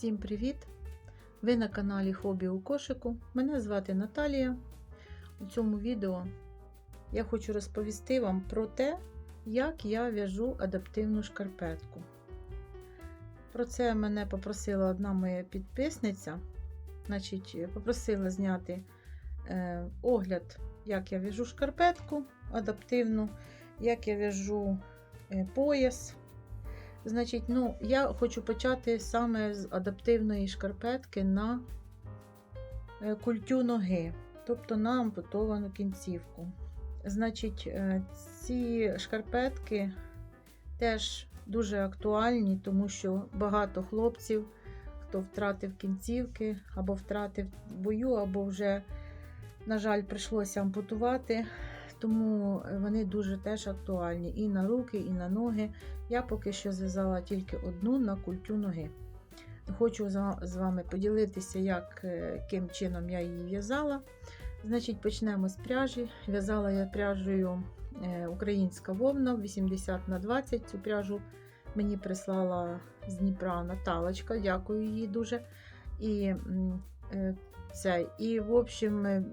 Всім привіт! Ви на каналі Хобі у кошику. Мене звати Наталія. У цьому відео я хочу розповісти вам про те, як я в'яжу адаптивну шкарпетку. Про це мене попросила одна моя підписниця. Значить, попросила зняти е, огляд, як я в'яжу шкарпетку адаптивну, як я в'яжу е, пояс. Значить, ну, я хочу почати саме з адаптивної шкарпетки на е, культю ноги, тобто на ампутовану кінцівку. Значить, е, ці шкарпетки теж дуже актуальні, тому що багато хлопців, хто втратив кінцівки, або втратив бою, або вже, на жаль, прийшлося ампутувати. Тому вони дуже теж актуальні і на руки, і на ноги. Я поки що зв'язала тільки одну на культю ноги. Хочу з вами поділитися, як, яким чином я її в'язала. Значить, почнемо з пряжі. В'язала я пряжею українська вовна 80 на 20. Цю пряжу мені прислала з Дніпра Наталочка, дякую їй дуже. І це. І, в общем,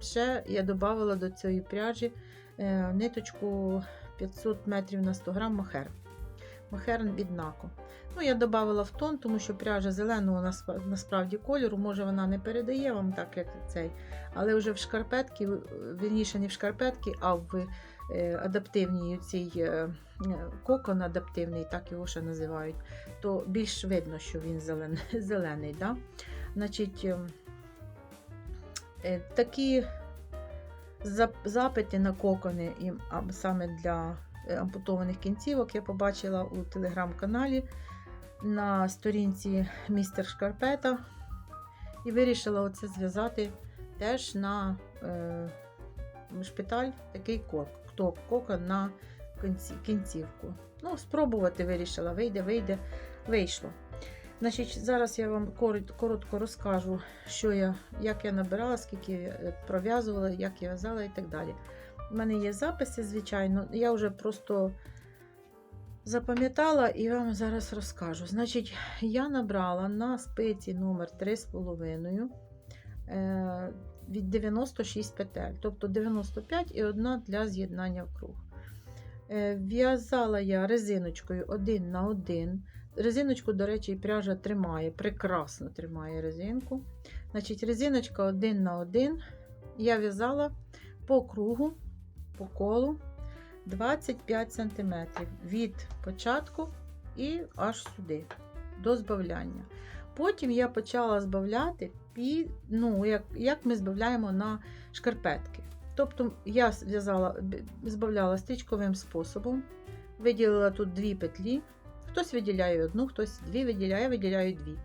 ще я додавала до цієї пряжі ниточку 500 метрів на 100 грам мохер. Мохер від наку. Ну, Я додавала в тон, тому що пряжа зеленого насправді кольору, може вона не передає вам так, як цей. Але вже в шкарпетки, вірніше не в шкарпетки, а в адаптивній цій кокон адаптивний, так його ще називають, то більш видно, що він зелений. зелений да? Значить, Такі запити на кокони, саме для ампутованих кінцівок, я побачила у телеграм-каналі на сторінці Містер Шкарпета і вирішила оце зв'язати теж на е, шпиталь такий кок, кокон на кінцівку. Ну, Спробувати вирішила, вийде, вийде, вийшло. Значить, Зараз я вам коротко розкажу, що я, як я набирала, скільки пров'язувала, як я в'язала і так далі. У мене є записи, звичайно, я вже просто запам'ятала і вам зараз розкажу. Значить, я набрала на спиці номер 3,5 е, від 96 петель, тобто 95 і одна для з'єднання в круг. Е, в'язала я резиночкою 1 на 1. Резиночку, до речі, пряжа тримає, прекрасно тримає резинку. Значить, резиночка 1 на 1 я в'язала по кругу, по колу 25 см від початку і аж сюди, до збавляння. Потім я почала збавляти, під, ну, як як ми збавляємо на шкарпетки. Тобто я зв'язала, збавляла стрічковим способом, виділила тут дві петлі. Хтось виділяє одну, хтось дві виділяє, виділяю дві.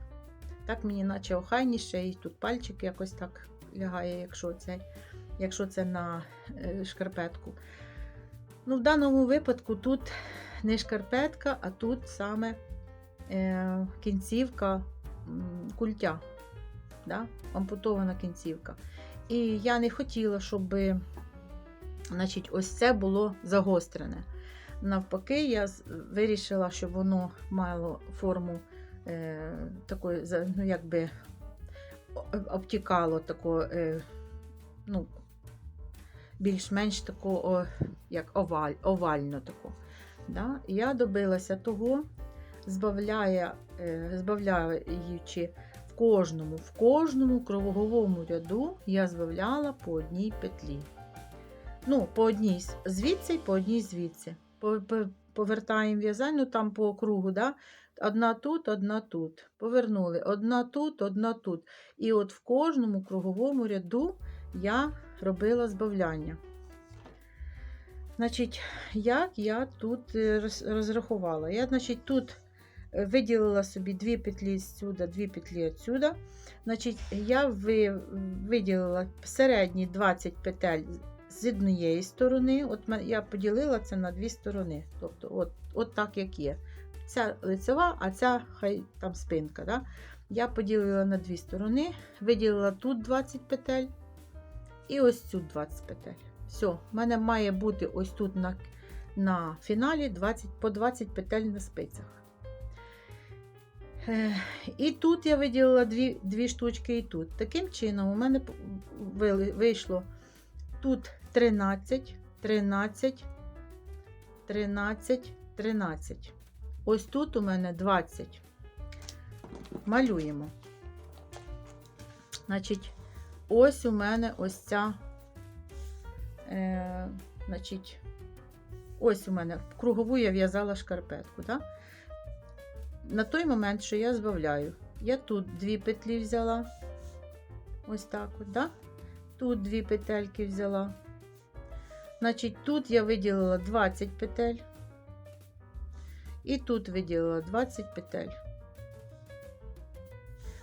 Так мені наче охайніше, і тут пальчик якось так лягає, якщо це якщо це на е, шкарпетку. Ну, В даному випадку тут не шкарпетка, а тут саме е, кінцівка культя, да? ампутована кінцівка. І я не хотіла, щоб значить, ось це було загострене. Навпаки, я вирішила, щоб воно мало форму е, такої, ну, якби обтікало такого, е, ну, більш-менш такого, як оваль, овально таку. Да? Я добилася того, збавляє, е, збавляючи в кожному, в кожному круговому ряду я збавляла по одній петлі. Ну, по одній звідси і по одній звідси повертаємо в'язання, ну там по кругу, да? одна тут, одна тут. Повернули одна тут, одна тут. І от в кожному круговому ряду я робила збавляння. Значить, як я тут е, розрахувала? Я, значить, тут е, виділила собі дві петлі сюди, дві петлі відсюди. Значить, я виділила середні 20 петель з однієї сторони, от я поділила це на дві сторони. Тобто, от от так, як є. Ця лицева, а ця хай там спинка. Да? Я поділила на дві сторони, виділила тут 20 петель і ось цю 20 петель. Все, в мене має бути ось тут на на фіналі 20, по 20 петель на спицях. Е, І тут я виділила дві, дві штучки, і тут. Таким чином, у мене вийшло тут 13, 13, 13, 13. Ось тут у мене 20. Малюємо. Значить, ось у мене ось ця. Е, значить, ось у мене в кругову я в'язала шкарпетку. Да? На той момент, що я збавляю, я тут дві петлі взяла. Ось так от, да? Тут дві петельки взяла. Значить, тут я виділила 20 петель. І тут виділила 20 петель.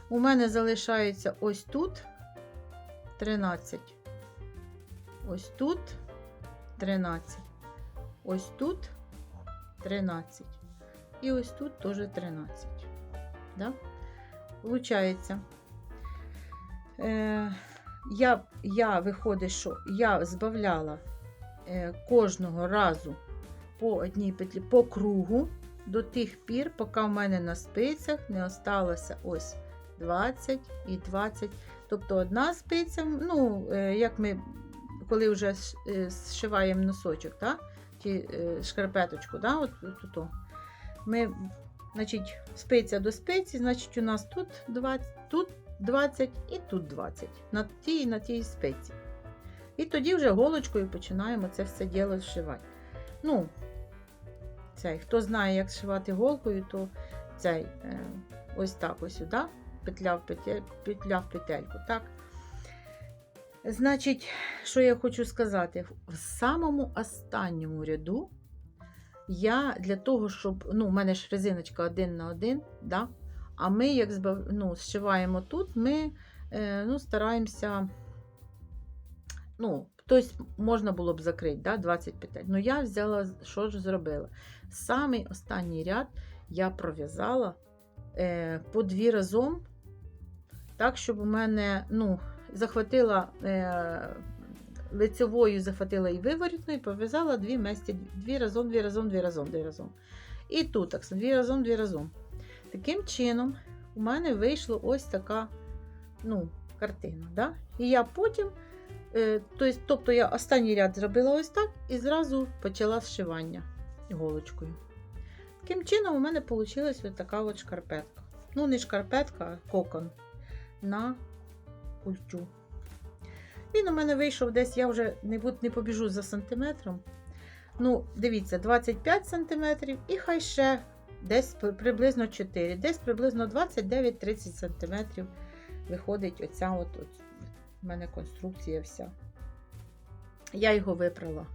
У мене залишається ось тут 13. Ось тут 13. Ось тут 13. І ось тут теж 13. Да? Получається, е, я, я виходить, що я збавляла кожного разу по одній петлі по кругу до тих пір, поки в мене на спицях не осталося ось 20 і 20. Тобто одна спиця, ну, е, як ми, коли вже е, зшиваємо носочок, та? чи е, шкарпеточку, да? от, от, от, от. ми, значить, спиця до спиці, значить, у нас тут 20, тут 20 і тут 20 на тій і на тій спиці. І тоді вже голочкою починаємо це все діло зшивати. Ну, цей, хто знає, як зшивати голкою, то цей е, ось так ось сюди, петля в, петель, петля в петельку. так. Значить, що я хочу сказати, в самому останньому ряду я для того, щоб. Ну, у мене ж резиночка один на один, да? а ми, як ну, зшиваємо тут, ми е, ну, стараємося. Ну, тобто можна було б закрити да, 20 петель. Ну, я взяла, що ж зробила? Самий останній ряд я пров'язала е, по дві разом, так, щоб у мене ну, захватила е, лицевою, захватила і виворітною, і пов'язала дві месті, дві разом, дві разом, дві разом, дві разом. І тут так дві разом, дві разом. Таким чином, у мене вийшла ось така ну, картина. Да? І я потім, тобто, тобто я останній ряд зробила ось так і зразу почала зшивання голочкою. Таким чином, у мене вийшла ось така от шкарпетка. Ну, не шкарпетка, а кокон на культю. Він у мене вийшов десь, я вже не, буду, не побіжу за сантиметром. Ну, дивіться, 25 сантиметрів і хай ще десь приблизно 4, десь приблизно 29-30 сантиметрів виходить оця от, от у мене конструкція вся. Я його випрала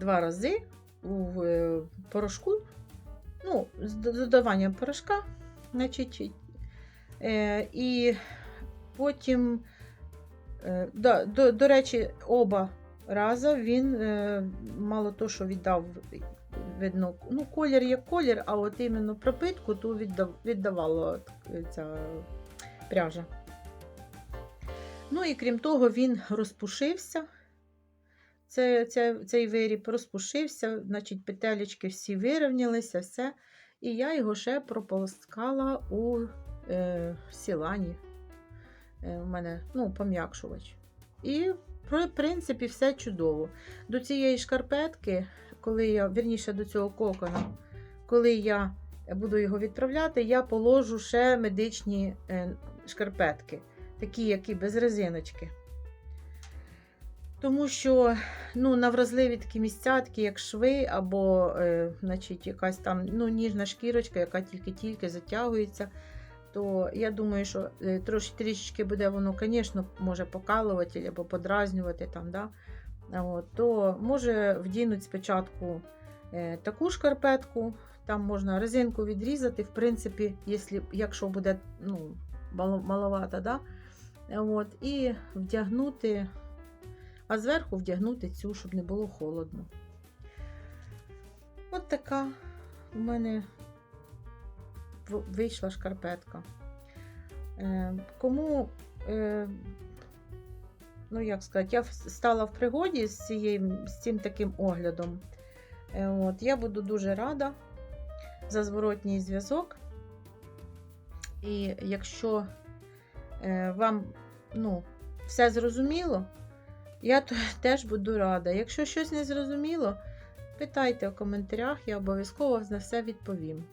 два рази у е, порошку, ну, з додаванням порошка, значить, е, і потім, е, да, до, до речі, оба рази він мало то, що віддав, видно, ну, колір як колір, а от іменно пропитку ту віддав, віддавала ця пряжа. Ну і крім того, він розпушився. Це, це, цей виріб розпушився, значить, петелечки всі вирівнялися, все. І я його ще прополоскала у е, сілані. Е, у мене ну, пом'якшувач. І, в принципі, все чудово. До цієї шкарпетки, коли я, вірніше до цього кокона, коли я буду його відправляти, я положу ще медичні е, шкарпетки, такі, які без резиночки. Тому що ну, на вразливі такі місця, такі як шви, або е, значить, якась там ну, ніжна шкірочка, яка тільки-тільки затягується, то я думаю, що е, трошки трішечки буде воно, звісно, може покалувати або подразнювати. Там, да? От, то може вдінуть спочатку е, таку шкарпетку, там можна резинку відрізати, в принципі, якщо, якщо буде ну, мало- маловато, да? От, і вдягнути а зверху вдягнути цю, щоб не було холодно. От така у мене вийшла шкарпетка. Е, Кому, е, ну як сказати, я стала в пригоді з, цією, з цим таким оглядом. Е, От, я буду дуже рада за зворотній зв'язок. І якщо вам ну, все зрозуміло, я теж буду рада. Якщо щось не зрозуміло, питайте у коментарях, я обов'язково на все відповім.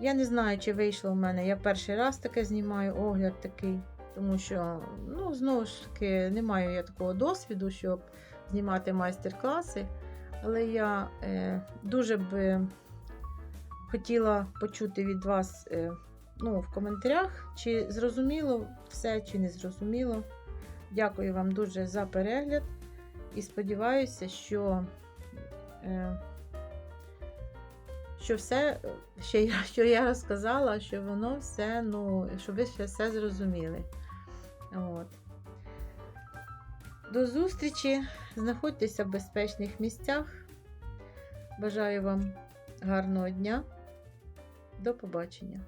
Я не знаю, чи вийшло в мене. Я перший раз таке знімаю огляд такий, тому що, ну, знову ж таки, не маю я такого досвіду, щоб знімати майстер-класи. Але я е, дуже би хотіла почути від вас е, ну, в коментарях, чи зрозуміло все, чи не зрозуміло. Дякую вам дуже за перегляд і сподіваюся, що, е, що все, що я, що я розказала, що воно все, ну, що ви ще все зрозуміли. От. До зустрічі! Знаходьтеся в безпечних місцях. Бажаю вам гарного дня. До побачення!